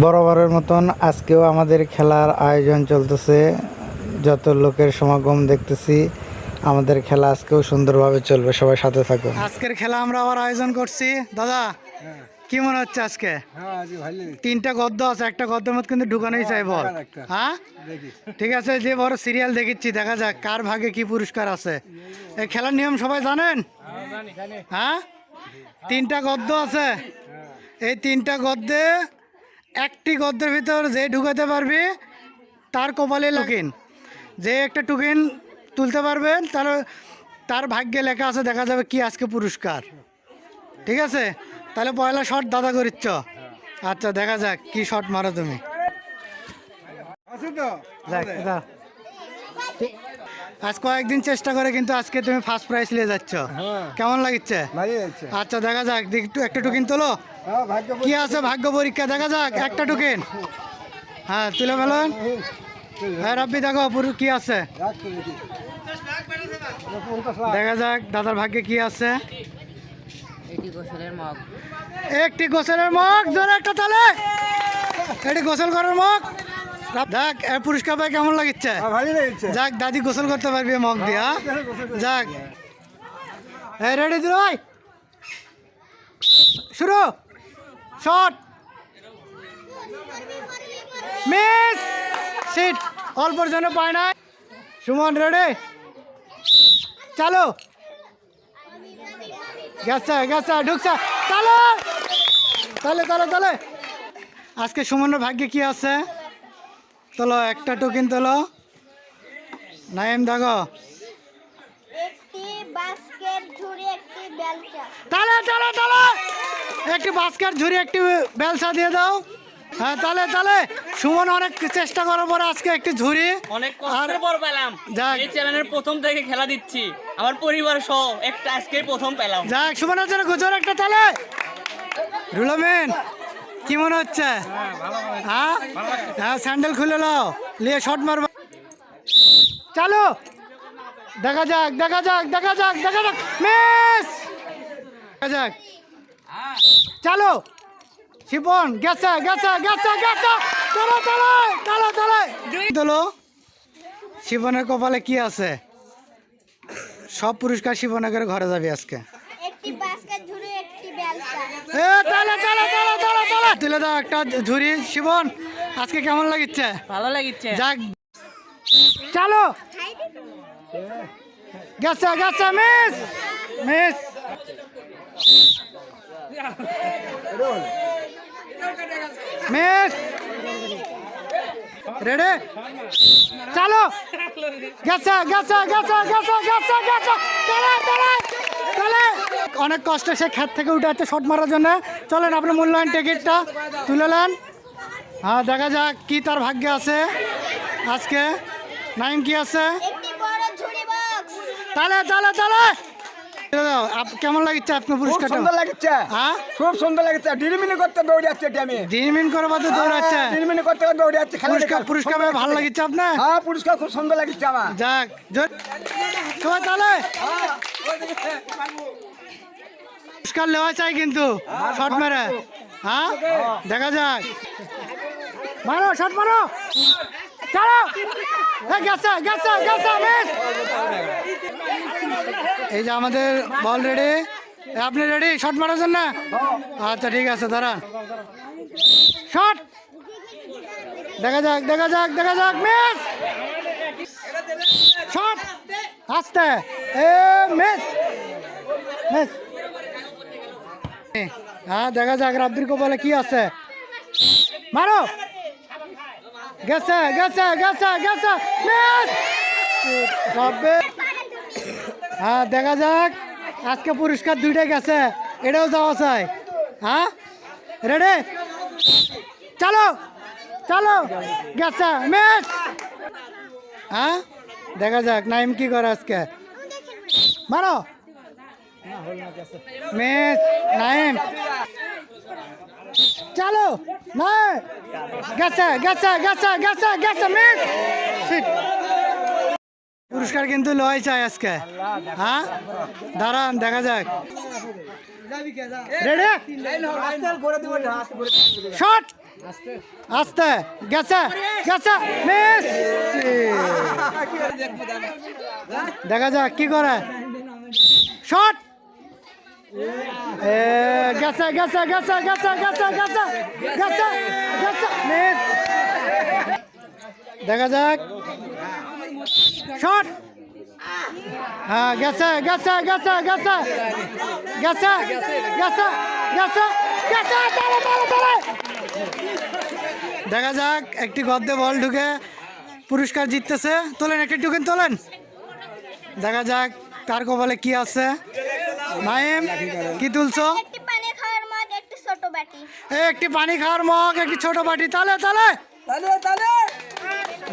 বরাবরের মতন আজকেও আমাদের খেলার আয়োজন চলতেছে। যত লোকের সমাগম দেখতেছি আমাদের খেলা আজকেও সুন্দরভাবে চলবে সবাই সাথে থাকুন। আজকের খেলা আমরা আবার আয়োজন করছি। দাদা কি মনে হচ্ছে আজকে? হ্যাঁ তিনটা গদ্য আছে একটা গদ্যের মধ্যে কিন্তু ঢুকানোই চাই বল। হ্যাঁ? ঠিক আছে যে বড় সিরিয়াল দেখিচ্ছি দেখা যাক কার ভাগে কি পুরস্কার আছে। এই খেলার নিয়ম সবাই জানেন? হ্যাঁ তিনটা গদ্য আছে। এই তিনটা গদ্যে একটি গদ্যের ভিতর যে ঢুকাতে পারবে তার কপালে লুকিন যে একটা টুকিন তুলতে পারবেন তার তার ভাগ্যে লেখা আছে দেখা যাবে কি আজকে পুরস্কার। ঠিক আছে? তাহলে পয়লা শট দাদা করিচ্ছ। আচ্ছা দেখা যাক কি শট মারো তুমি। আছে তো। আজ কয়েকদিন চেষ্টা করে কিন্তু আজকে তুমি ফার্স্ট প্রাইজ নিয়ে যাচ্ছ। হ্যাঁ। কেমন লাগছে? আচ্ছা দেখা যাক দেখ একটু একটা টুকিন তোলো। হ্যাঁ কি আছে ভাগ্য পরীক্ষা? দেখা যাক একটা টুকিন। হ্যাঁ তুলে ফেলুন হ্যাঁ রাব্বি দেখো পুরো কি আছে। দেখি পঞ্চাশ লাখ দেখা যাক দাদার ভাগ্যে কি আছে। এটি গোসলের মগ। একটি গোসলের মগ জোরে একটা তালে। এটি গোসল করার মগ। দেখ এর পুরস্কার পাই কেমন লাগছে হ্যাঁ যাক দাদি গোসল করতে পারবি মগ দিয়ে। হ্যাঁ? যাক। এই রেডি দিল শুরু। শট। মিস! সিট। অল্পর জন্য পায় না সুমন রেডি চালো। গেছে গেছে ঢুকছে। তালে! তালে তালে তালে। আজকে সুমনের ভাগ্যে কি আছে? তোলো একটা টোকেন তোলো। নাইম দেখো একটি বাস্কেট ঝুড়ি একটি বেলচা। তালে তালে তালে! একটি বাস্কেট ঝুড়ি একটি বেলসা দিয়ে দাও। হ্যাঁ তাহলে তাহলে সুমন অনেক চেষ্টা করার পরে আজকে একটি ঝুড়ি। অনেক কষ্টের পর পেলাম। যাক। এই চ্যানেলের প্রথম থেকে খেলা দিচ্ছি। আমার পরিবার সহ একটা আজকে প্রথম পেলাম। যাক সুমনের জন্য গুজর একটা তালে। রুলমেন কি মনে হচ্ছে? হ্যাঁ? হ্যাঁ স্যান্ডেল খুলে নাও। নিয়ে শট মারবা। চালো। দেখা যাক দেখা যাক দেখা যাক দেখা যাক। মিস! দেখা যাক। চালো। শিপন গেছে গেছে গেছে গেছে। চলো চলো চলো চলো চলো শিবনের কপালে কি আছে? সব পুরস্কার শিবনগরের ঘরে যাবি আজকে। তালে দাও একটা ঝুড়ি। শিবন আজকে কেমন লাগিচ্ছে? ভালো লাগিচ্ছে। যাক। চালো। গেছে গেছে মিস। মিস। মিস। রেডি? চালো। গেছে গেছে গেছে গেছে গেছে গেছে। অনেক কষ্ট সে ক্ষেত থেকে উঠে যাচ্ছে শট মারার জন্য। চলেন আপনি মূল্যায়ন টিকিটটা তুলে নেন। হ্যাঁ দেখা যাক কি তার ভাগ্যে আছে। আজকে নাইম কি আছে? তাহলে বড় ঝুড়ি বক্স। তালে তালে তালে! তুলে দাও, আপ- কেমন লাগছে আপনার খুব পুরস্কারটা? সুন্দর লাগছে। হ্যাঁ? খুব সুন্দর লাগছে। ডিরমিনি করতে দৌড়ে যাচ্ছে এটি আমি। দিন করে বাদে দৌড়াচ্ছে। ডিরমিনি করতে দৌড়ে যাচ্ছে পুরস্কার। পুরস্কার ভালো লাগছে। আপনার? হ্যাঁ পুরস্কার খুব সুন্দর লাগছে আমার। যাক জোর- তাহলে পুরস্কার নেওয়া চাই কিন্তু শট মেরে। হ্যাঁ? দেখা যাক। মারো শট মারো। চলো। গেছে গেছে এই যে আমাদের বল রেডি। আপনি রেডি? শট মারার জন্য? আচ্ছা ঠিক আছে, দাঁড়ান। শট দেখা যাক দেখা যাক দেখা যাক মিস শট আস্তে। এ মিস মিস হ্যাঁ দেখা যাক রাব্বির কপালে কি আছে। মারো! গেছে গেছে গেছে গেছে। হ্যাঁ দেখা যাক। আজকে পুরস্কার দুইটাই গেছে। এটাও যাওয়া চাই হ্যাঁ? রেডি চলো! চলো! গেছে। মিস! হ্যাঁ? দেখা যাক, নাইম কি করে আজকে? মারো! মিস, নাইম। চলো গেছে গেছে গেছে গেছে গেছে, মিস। পুরস্কার কিন্তু লয় চাই আজকে। হ্যাঁ? দাঁড়ান, দেখা যাক। শট আস্তে, গেছে গেছে, মিস। দেখা যাক, কি করে? শট গেছে গেছে গেছে গেছে গেছে গেছে গেছে গেছে মিস দেখা যাক শট হ্যাঁ গেছে গেছে গেছে গেছে গেছে গেছে গেছে গেছে তালে তালে তালে দেখা যাক একটি গদ্দে বল ঢুকে পুরস্কার জিততেছে তোলেন একটি টুকেন তোলেন দেখা যাক কার কপালে কি আছে নাইম কি তুলছো? একটি পানি খাওয়ার মগ একটি ছোট বাটি। এই একটি পানি খাওয়ার মগ একটি ছোট বাটি। তালে তালে। তাহলে তাহলে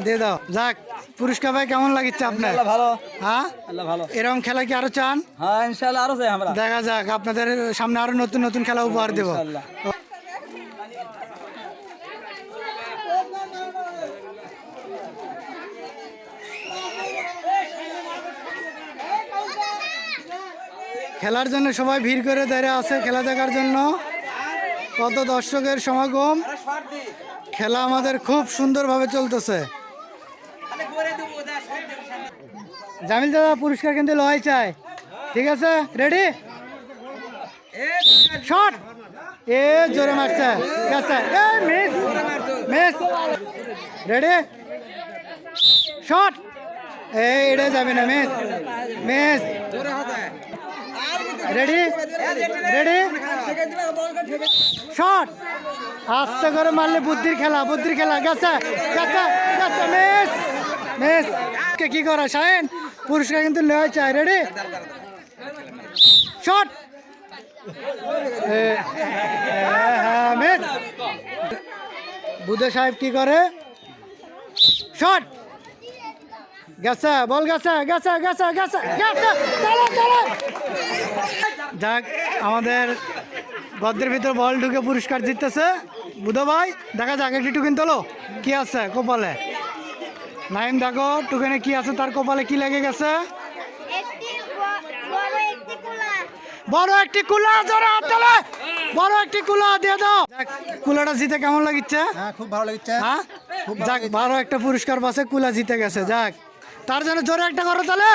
দিয়ে দাও। যাক পুরস্কার ভাই কেমন লাগিচ্ছে আপনার? ভালো। হ্যাঁ? ভালো। এরকম খেলা কি আরও চান? হ্যাঁ ইনশাআল্লাহ আরও আমরা। দেখা যাক আপনাদের সামনে আরও নতুন নতুন খেলা উপহার দেবো। খেলার জন্য সবাই ভিড় করে দাঁড়িয়ে আছে খেলা দেখার জন্য। কত দর্শকের সমাগম। খেলা আমাদের খুব সুন্দরভাবে চলতেছে। জামিল দাদা, পুরস্কার কিন্তু লয় চায় ঠিক আছে? রেডি শট এ জোরে মারছে। মিস মিস রেডি শট এ, এটা যাবে না miss miss ready ready shot আস্তে করে মারলে বুদ্ধির খেলা বুদ্ধির খেলা। গেছে গেছে কে কি করে? শাহিন, পুরস্কার কিন্তু নেওয়া চাই রেডি শট বুধে সাহেব কি করে? শট গেছে বল গেছে গেছে গেছে গেছে গেছে চলো চলো যাক আমাদের গদ্দের ভিতর বল ঢুকে পুরস্কার জিততেছে বুধো ভাই দেখা যাক একটি টুকিন তোলো। কি আছে কপালে? নাইম দেখো টুকেনে কি আছে তার কপালে কি লেগে গেছে? বড় একটি কুলা। বড় একটি কুলা জোরে হাত তোলে। বড় একটি কুলা দিয়ে দাও। কুলাটা জিতে কেমন লাগিচ্ছে? হ্যাঁ খুব ভালো লাগছে হ্যাঁ? যাক ভালো একটা পুরস্কার পাশে কুলা জিতে গেছে। যাক। তার জন্য জোরে একটা করো তাহলে।